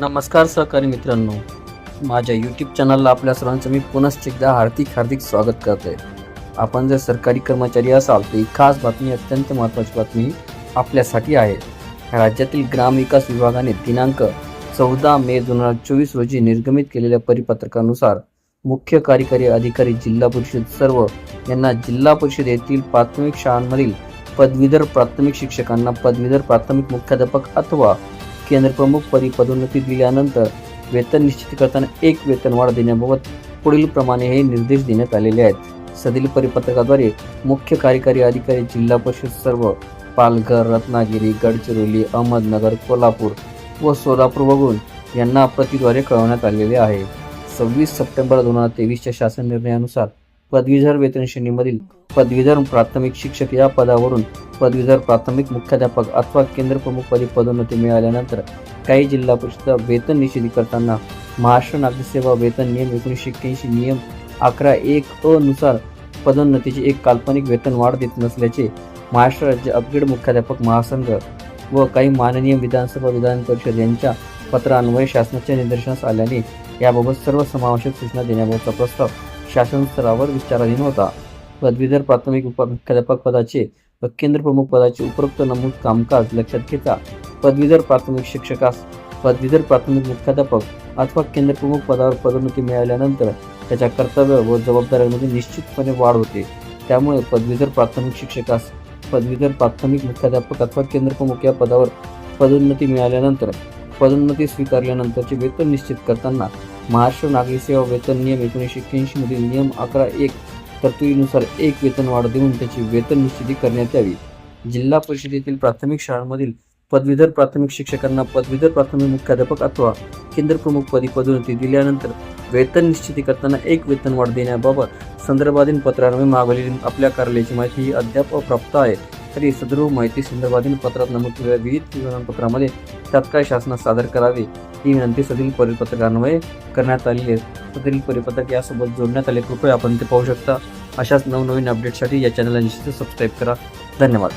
नमस्कार सहकारी मित्रांनो. माझ्या यूट्यूब चॅनलला आपल्या सर्वांचं मी पुनश्च एकदा हार्दिक हार्दिक स्वागत करतोय. आपण जर सरकारी कर्मचारी असाल तर ही खास बातमी अत्यंत महत्त्वाची बातमी आपल्यासाठी आहे. राज्यातील ग्रामविकास विभागाने दिनांक चौदा मे दोन हजार चोवीस रोजी निर्गमित केलेल्या परिपत्रकानुसार मुख्य कार्यकारी अधिकारी जिल्हा परिषद सर्व यांना जिल्हा परिषद येथील प्राथमिक शाळांमधील पदवीधर प्राथमिक शिक्षकांना पदवीधर प्राथमिक मुख्याध्यापक अथवा केंद्रप्रमुख पदी पदोन्नती दिल्यानंतर वेतन निश्चित करताना एक वेतन वाढ देण्याबाबत पुढील प्रमाणे हे निर्देश देण्यात आलेले आहेत. सदील परिपत्रकाद्वारे मुख्य कार्यकारी अधिकारी जिल्हा परिषद सर्व पालघर रत्नागिरी गडचिरोली अहमदनगर कोल्हापूर व सोलापूर वगळून यांना प्रतिद्वारे कळवण्यात आलेले आहे. सव्वीस सप्टेंबर दोन हजार तेवीसच्या शासन निर्णयानुसार पदवीधर वेतन श्रेणीमधील पदवीधर प्राथमिक शिक्षक या पदावरून पदवीधर प्राथमिक मुख्याध्यापक अथवा केंद्रप्रमुख पदी पदोन्नती मिळाल्यानंतर काही जिल्हा परिषद वेतन निषेधी करताना महाराष्ट्र नागरिक सेवा वेतन नियम एकोणीसशे एक्क्याऐंशी नियम अकरा एक अ नुसार पदोन्नतीची एक काल्पनिक वेतन वाढ देत नसल्याचे महाराष्ट्र राज्य अपग्रेड मुख्याध्यापक महासंघ व काही माननीय विधानसभा विधान परिषद यांच्या पत्रान्वये शासनाच्या निदर्शनास आल्याने याबाबत सर्व समावेशक सूचना देण्याबाबतचा प्रस्ताव शासन स्तरावर विचाराधीन होता. पदवीधर प्राथमिक उपमुख्याध्यापक पदाचे व केंद्र प्रमुख पदाचे उपरोक्त नमूद कामकाज लक्षात घेता पदवीधर प्राथमिक शिक्षकास पदवीधर प्राथमिक मुख्याध्यापक अथवा केंद्र प्रमुख पदावर पदोन्नती मिळाल्यानंतर त्याच्या कर्तव्य व जबाबदाऱ्यांमध्ये निश्चितपणे वाढ होते. त्यामुळे पदवीधर प्राथमिक शिक्षकास पदवीधर प्राथमिक मुख्याध्यापक अथवा केंद्र प्रमुख या पदावर पदोन्नती मिळाल्यानंतर पदोन्नती स्वीकारल्यानंतरचे वेतन निश्चित करताना महाराष्ट्र नागरी सेवा वेतन नियम एकोणीसशे एक्क्याऐंशी मधील नियम अकरा एक तरतुदीनुसार एक वेतन वाढ देऊन त्याची वेतन निश्चिती करण्यात यावी. जिल्हा परिषदेतील प्राथमिक शाळांमधील पदवीधर प्राथमिक शिक्षकांना पदवीधर प्राथमिक मुख्याध्यापक अथवा केंद्र प्रमुख पदी पदोन्नती दिल्यानंतर वेतन निश्चिती करताना एक वेतन वाढ देण्याबाबत संदर्भाधीन पत्रान्वये मागवलेली आपल्या कार्यालयाची माहिती ही अद्याप अप्राप्त आहे. तरी सदर माहिती संदर्भातील पत्रात नमूद केलेल्या विविध विवरणपत्रामध्ये तात्काळ शासनास सादर करावे ही विनंती सदरील परिपत्रकान्वये करण्यात आलेली आहे. सदरील परिपत्रक यासोबत जोडण्यात आले कृपया आपण ते पाहू शकता. अशाच नवनवीन अपडेटसाठी या चॅनलला निश्चित सबस्क्राईब करा. धन्यवाद.